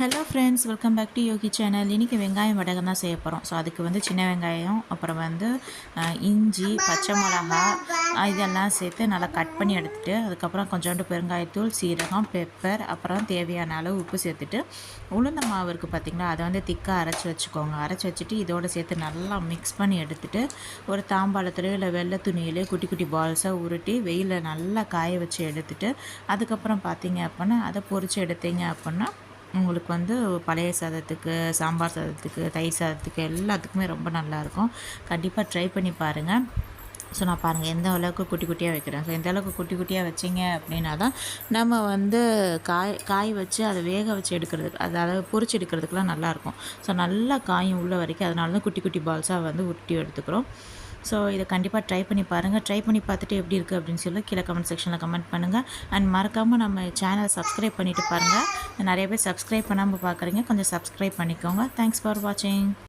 Hello friends welcome back to Yogi channel இன்றைக்கி வெங்காயம் வடகம் தான் செய்ய போகிறோம் ஸோ அதுக்கு வந்து சின்ன வெங்காயம் அப்புறம் வந்து இஞ்சி பச்சை மிளகா இதெல்லாம் சேர்த்து நல்லா கட் பண்ணி எடுத்துகிட்டு அதுக்கப்புறம் கொஞ்சோண்டு பெருங்காயத்தூள் சீரகம் பெப்பர் அப்புறம் தேவையான அளவு உப்பு சேர்த்துட்டு உளுந்த மாவு இருக்குது பார்த்திங்களா அதை வந்து திக்காக அரைச்சி வச்சுக்கோங்க. அரைச்சி வச்சுட்டு இதோடு சேர்த்து நல்லா மிக்ஸ் பண்ணி எடுத்துகிட்டு ஒரு தாம்பாளத்துலையோ இல்லை வெள்ளை துணியிலையோ குட்டி குட்டி பால்ஸாக உருட்டி வெயிலில் நல்லா காய வச்சு எடுத்துகிட்டு அதுக்கப்புறம் பார்த்திங்க அப்படின்னா அதை பொறிச்சு எடுத்தீங்க அப்படின்னா உங்களுக்கு வந்து பழைய சாதத்துக்கு சாம்பார் சாதத்துக்கு தயிர் சாதத்துக்கு எல்லாத்துக்குமே ரொம்ப நல்லாயிருக்கும். கண்டிப்பாக ட்ரை பண்ணி பாருங்கள் ஸோ நான் பாருங்கள் எந்த அளவுக்கு குட்டி குட்டியாக வைக்கிறேன்? ஸோ எந்த அளவுக்கு குட்டி குட்டியாக வச்சிங்க அப்படின்னா தான் நம்ம வந்து காய் காய் வச்சு அதை வேக வச்சு எடுக்கிறதுக்கு அதாவது பொறிச்சு எடுக்கிறதுக்குலாம் நல்லாயிருக்கும். ஸோ நல்லா காயும் உள்ள வரைக்கும் அதனால தான் குட்டி குட்டி பால்ஸாக வந்து உருட்டி எடுத்துக்கிறோம். ஸோ இதை கண்டிப்பாக ட்ரை பண்ணி பாருங்கள் ட்ரை பண்ணி பார்த்துட்டு எப்படி இருக்குது அப்படின்னு சொல்லி கீழே கமெண்ட் செக்ஷனில் கமெண்ட் பண்ணுங்கள் அண்ட் மறக்காமல் நம்ம சேனலை சப்ஸ்கிரைப் பண்ணிவிட்டு பாருங்கள் நிறைய பேர் சப்ஸ்கிரைப் பண்ணாமல் பார்க்குறீங்க. கொஞ்சம் சப்ஸ்கிரைப் பண்ணிக்கோங்க. தேங்க்ஸ் ஃபார் வாட்சிங்